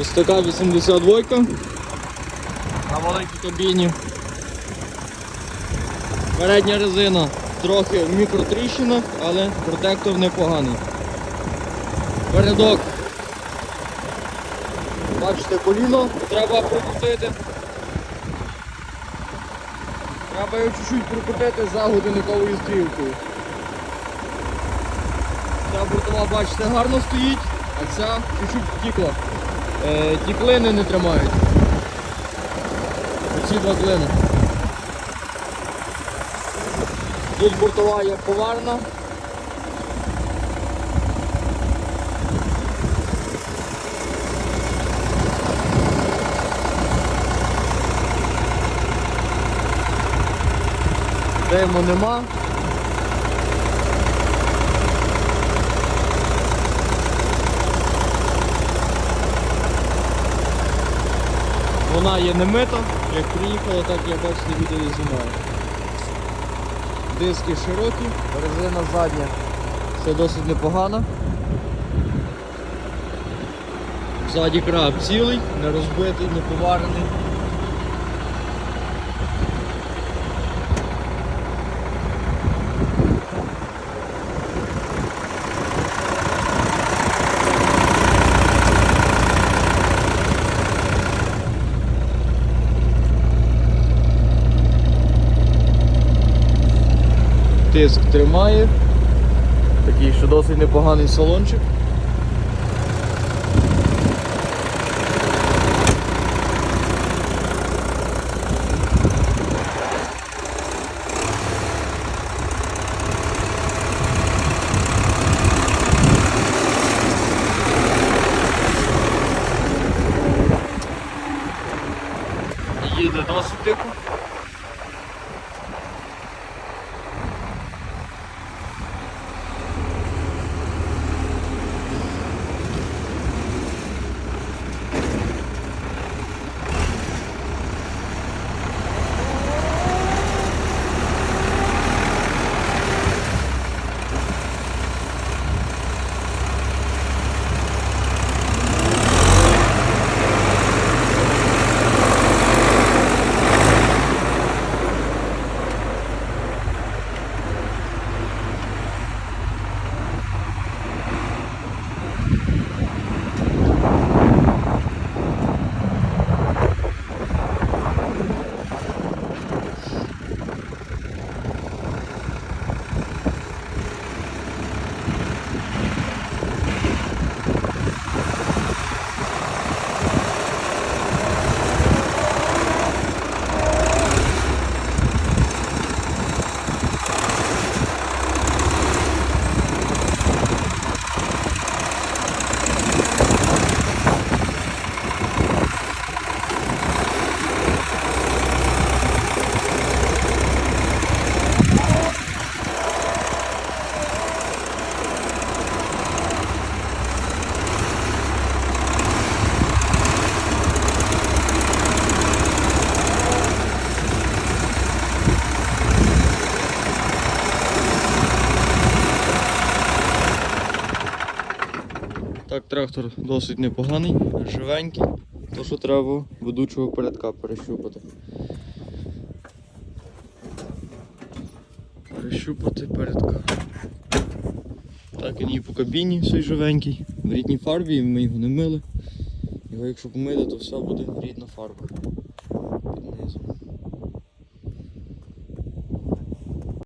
Ось така 82 на маленькій кабіні. Передня резина трохи в мікротріщинах, але протектор непоганий. Передок. Бачите, коліно треба прокрутити. Треба його чуть-чуть прокрутити за годинниковою стрілкою. Ця бортова, бачите, гарно стоїть, а ця чуть-чуть втікла. Е, ті клини не тримають. Оці два клини. Тут бортова є поварна. Диму нема. Вона є не мита, як приїхала, так я бачите відео і знімаю. Диски широкі, резина задня. Все досить непогано. Ззаді краб цілий, не розбитий, не поварений. Тиск тримає. Такий ще досить непоганий салончик. Їде досить тихо. Так, трактор досить непоганий, живенький. То, що треба ведучого передка перещупати. Перещупати передка. Так, він і по кабіні все живенький. В рідній фарбі, ми його не мили. Його якщо помити, то все буде рідна фарба. Під низом.